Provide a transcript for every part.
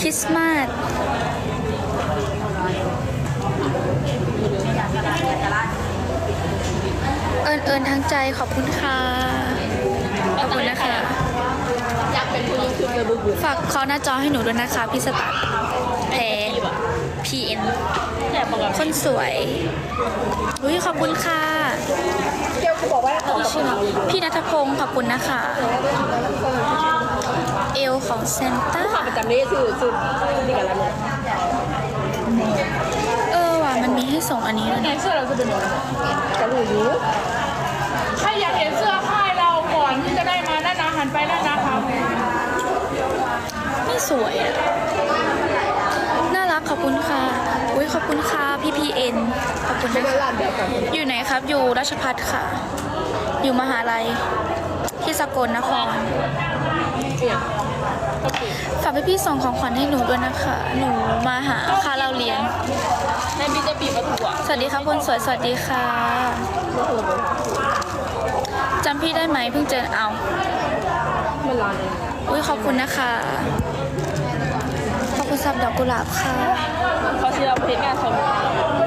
คริสต์มาสเอิญเอิญทั้งใจขอบคุณค่ะ ขอบคุณนะคะอยากข้อเลยบึ้งบึ้งฝากเคอหน้าจอให้หนูด้วยนะคะ พี่สตาร์แพ้ PN คนสวย อุ้ยขอบคุณค่ะเกียวเขาบอกว่าขอพี่ชื่อพี่นัทพงศ์ขอบคุณนะคะ เอลของเซนต้าข่าวประจำนี้คือคือนี่กันแล้วเนี่ยเออว่ะมันมีให้ส่งอันนี้ด้วยไหนนะเสื้อเราจะเป็นยังไงจะรู้อยู่ใครอยากเห็นเสื้อค่ายเราก่อนที่จะได้มาด้านอาหันไปด้านนะครับไม่สวยอะน่ารักขอบคุณค่ะ อุ้ยขอบ คุณค่ะพี่พีเอ็นขอบคุณไม่นะได้คะร้านแบบก่อนอยู่ไหนครับ อยู่ราชพัฒค่ะ อยู่มหาลัย ที่สกลนครเนี่ยฝากพี่ๆส่งของขวัญให้หนูด้วยนะคะ หนูมาหาค่าเราเรียนในบีจะบีประตูอะสวัสดีค่ะคนสวย สวัสดีค่ะ จำพี่ได้ไหมเพิ่งเจอเอามันร้านเองอุ้ยขอบคุณนะคะ ขอบคุณสับดอกกุหลาบค่ะเขาชื่อเราเพจงานสม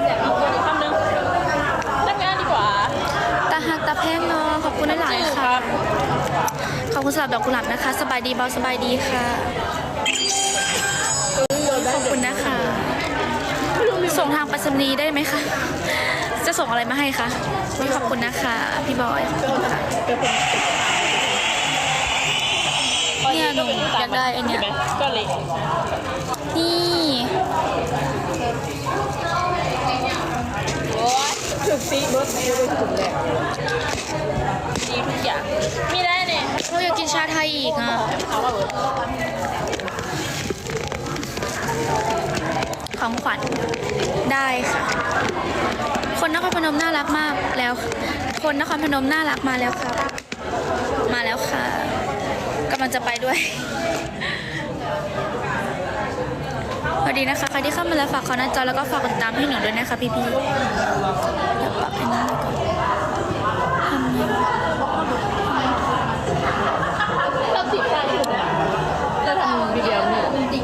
แต่เอาคนอีกคำนึงนักงานดีกว่าตาหักตาแพงเนาะขอบคุณหลายๆค่ะขอบคุณสำหรับดอกกุหลาบนะคะ สบายดีเบาสบายดีค่ะขอบคุณนะคะ ส่งทางไปรษณีย์ได้ไหมคะจะส่งอะไรมาให้คะอุ๊ยขอบคุณนะคะ พี่บอยขอบคุณค่ะเนี่ยหนูอยากได้ไอ้เนี่ย ลยนี่ โอ้ยถึกซีรถไม่ได้ถึงแหละดีทุกอย่างมีได้เนี่ยเราอยากกินชาไทยอีกอะของขวัญได้ค่ะ คนนครพนมน่ารักมากแล้ว คนนครพนมน่ารักมาแล้วครับ มาแล้วค่ะกำลังจะไปด้วย สวัสดีนะคะใครที่เข้ามาแล้วฝากขอหน้าจอแล้วก็ฝากกดติดตามให้หนูด้วยนะคะพี่ๆเดี๋ยวปรับให้หน้าก่อนทำไงเราติดใจอยู่นะจะทำวิดีโอเนี่ยติด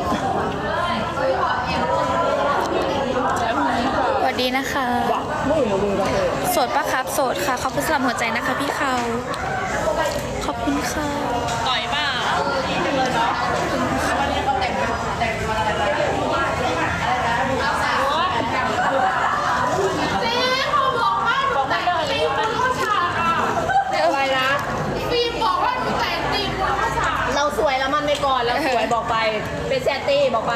สวัสดีนะคะไม่อยู่มือเราเลยโสดปะครับโสดค่ะขอบคุณสำหรับหัวใจนะคะพี่เขาขอบคุณค่ะต่อยบ้าอะไรนะ ฟิล์มบอกว่าหนูแต่งตีมคนภาษา เราสวยแล้วมันไม่ก่อนเราสวยบอกไป เป็นแซตตี้บอกไป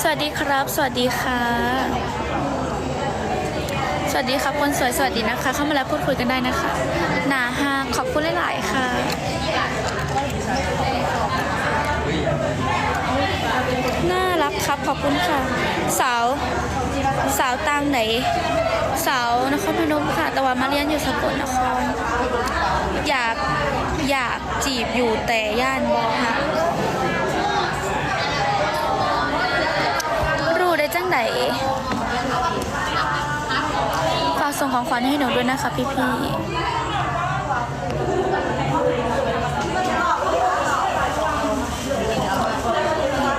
สวัสดีครับ สวัสดีค่ะ สวัสดีครับคนสวยสวัสดีนะคะ เข้ามาแล้วพูดคุยกันได้นะคะ หนาฮาขอบคุณหลาย ๆ ค่ะ น่ารักครับขอบคุณค่ะ สาวสาวตางไหน สาวนครพนมค่ะ แต่ว่ามาเรียนอยู่สกลนคร อยากอยากจีบอยู่แต่ย่านบอค่ะรู้ได้จังไหนฝากส่งของขวัญให้หนูด้วยนะคะพี่พี่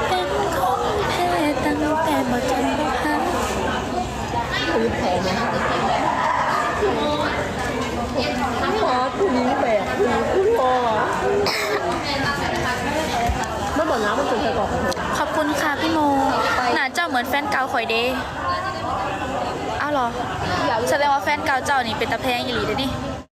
เป็นคนแพ้ตั้งแต่บ่จนบ่หา คือแพงนะพอผู้หญิงแบบคือคุณพ่อเมื่อบอกนะมันเป็นใครก่อน ขอบคุณค่ะพี่โม หนาเจ้าเห มือนแฟนเก่าข่อยเด้อ้าวเหรอแสดงว่าแฟนเก่าเจ้านี่เป็นตะแพงอีหลีเด้อนี่